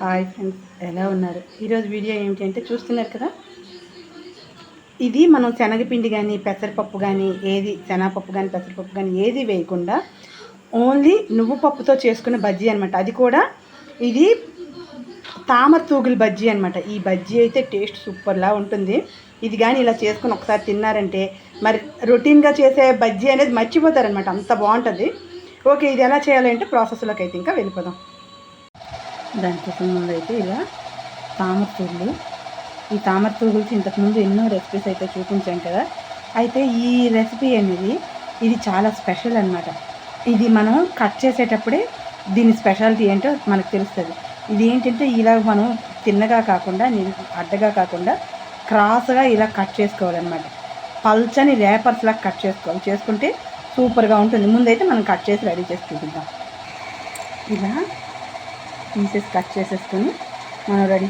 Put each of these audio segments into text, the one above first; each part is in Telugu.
హాయ్ ఫ్రెండ్స్ ఎలా ఉన్నారు? ఈరోజు వీడియో ఏమిటి అంటే చూస్తున్నారు కదా? ఇది మనం శనగపిండి కానీ పెసరపప్పు కానీ ఏది శనగపప్పు కానీ పెసరపప్పు కానీ ఏది వేయకుండా ఓన్లీ నువ్వు పప్పుతో చేసుకున్న బజ్జీ అనమాట అది కూడా ఇది తామర తూగుల బజ్జీ అనమాట ఈ బజ్జీ అయితే టేస్ట్ సూపర్లా ఉంటుంది. ఇది కానీ ఇలా చేసుకుని ఒకసారి తిన్నారంటే మరి రొటీన్గా చేసే బజ్జీ అనేది మర్చిపోతారనమాట అంత బాగుంటుంది. ఓకే ఇది ఎలా చేయాలంటే ప్రాసెస్లోకి అయితే ఇంకా వెళ్ళిపోదాం. దానికోసం ముందు అయితే ఇలా తామర పువ్వులు ఈ తామర గురించి ఇంతకుముందు ఎన్నో రెసిపీస్ అయితే చూపించాం కదా. అయితే ఈ రెసిపీ అనేది ఇది చాలా స్పెషల్ అనమాట ఇది మనం కట్ చేసేటప్పుడే దీని స్పెషాలిటీ ఏంటో మనకు తెలుస్తుంది. ఇది ఏంటంటే ఇలా మనం తిన్నగా కాకుండా అడ్డగా కాకుండా క్రాస్గా ఇలా కట్ చేసుకోవాలన్నమాట. పల్చని రేపర్స్లా కట్ చేసుకోవాలి. చేసుకుంటే సూపర్గా ఉంటుంది. ముందైతే మనం కట్ చేసి రెడీ చేసి చూపిద్దాం. ఇలా పీసెస్ కట్ చేసేసుకొని మనం రెడీ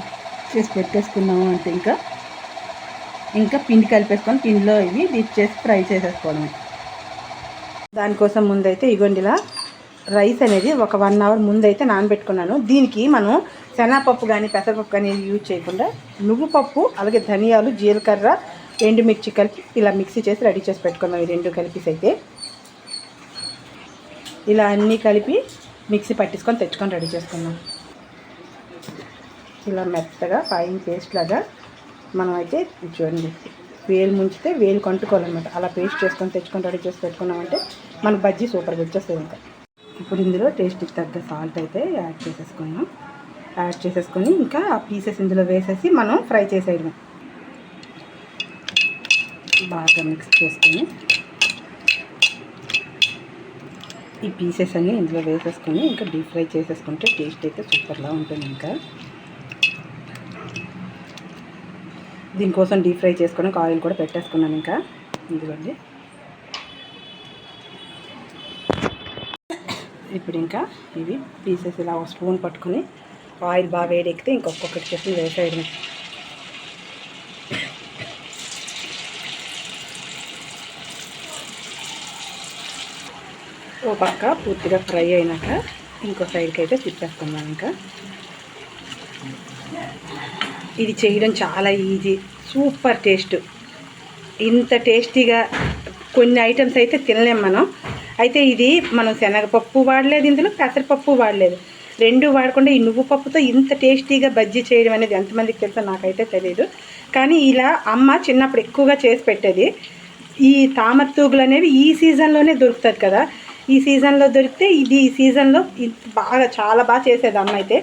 చేసి పెట్టేసుకున్నాము అంటే ఇంకా. ఇంకా పిండి కలిపేసుకొని పిండిలో ఇవి డిప్ చేసి ఫ్రై చేసేసుకోవడమే. దానికోసం ముందైతే ఇగోండి ఇలా రైస్ అనేది ఒక వన్ అవర్ ముందైతే నానబెట్టుకున్నాను. దీనికి మనం శనగపప్పు కానీ పెసరపప్పు కానీ యూజ్ చేయకుండా నువ్వు పప్పు అలాగే ధనియాలు జీలకర్ర ఎండుమిర్చి కలిపి ఇలా మిక్సీ చేసి రెడీ చేసి పెట్టుకున్నాం ఈ రెండు కలిపేసి అయితే. ఇలా అన్నీ కలిపి మిక్సీ పట్టించుకొని తెచ్చుకొని రెడీ చేసుకున్నాం ఇలా మెత్తగా ఫైన్ పేస్ట్ లాగా మనం అయితే చూడండి వేలు ముంచితే వేలు కంటుకోవాలన్నమాట. అలా పేస్ట్ చేసుకొని తెచ్చుకొని రెడీ చేసి పెట్టుకున్నామంటే మన బజ్జీ సూపర్గా వచ్చేస్తుంది ఇంకా. ఇప్పుడు ఇందులో టేస్ట్కి తగ్గ సాల్ట్ అయితే యాడ్ చేసేసుకున్నాం యాడ్ చేసేసుకొని ఇంకా ఆ పీసెస్ ఇందులో వేసేసి మనం ఫ్రై చేసేయడం బాగా మిక్స్ చేసుకొని ఈ పీసెస్ అన్నీ ఇందులో వేసేసుకొని ఇంకా డీప్ ఫ్రై చేసేసుకుంటే టేస్ట్ అయితే సూపర్లా ఉంటుంది ఇంకా. దీనికోసం డీప్ ఫ్రై చేసుకొని ఆయిల్ కూడా పెట్టేసుకున్నాను ఇంకా. ఇదిగోండి. ఇప్పుడు ఇంకా ఇవి పీసెస్ ఇలా ఒక స్పూన్ పట్టుకొని ఆయిల్ బాగా వేడెక్కితే ఇంకొకటి చేసి వేసేయడం ఓ పక్క పూర్తిగా ఫ్రై అయినాక ఇంకో సైడ్కి అయితే తిప్పేసుకుందాం ఇంకా. ఇది చేయడం చాలా ఈజీ సూపర్ టేస్ట్. ఇంత టేస్టీగా కొన్ని ఐటమ్స్ అయితే తినలేం మనం. అయితే ఇది మనం శనగపప్పు వాడలేదు ఇందులో పెసరపప్పు వాడలేదు. రెండు వాడకుండా ఈ నువ్వు పప్పుతో ఇంత టేస్టీగా బజ్జీ చేయడం అనేది ఎంతమందికి తెలుసో నాకైతే తెలియదు కానీ ఇలా అమ్మ చిన్నప్పుడు ఎక్కువగా చేసి పెట్టేది. ఈ తామర తూగులు అనేవి ఈ సీజన్లోనే దొరుకుతుంది కదా. ఈ సీజన్లో దొరికితే ఇది ఈ సీజన్లో బాగా చాలా బాగా చేసేది అమ్మ అయితే.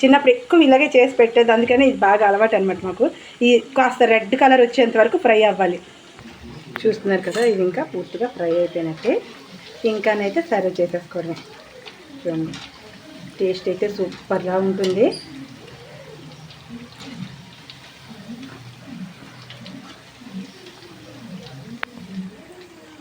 చిన్నప్పుడు ఎక్కువ ఇలాగే చేసి పెట్టేది. అందుకని ఇది బాగా అలవాటు అనమాట మాకు. ఈ కాస్త రెడ్ కలర్ వచ్చేంత వరకు ఫ్రై అవ్వాలి. చూస్తున్నారు కదా ఇది ఇంకా పూర్తిగా ఫ్రై అయిపోయినట్టే. ఇంకానైతే సర్వ్ చేసేసుకోవడమే. చూడండి. టేస్ట్ అయితే సూపర్గా ఉంటుంది.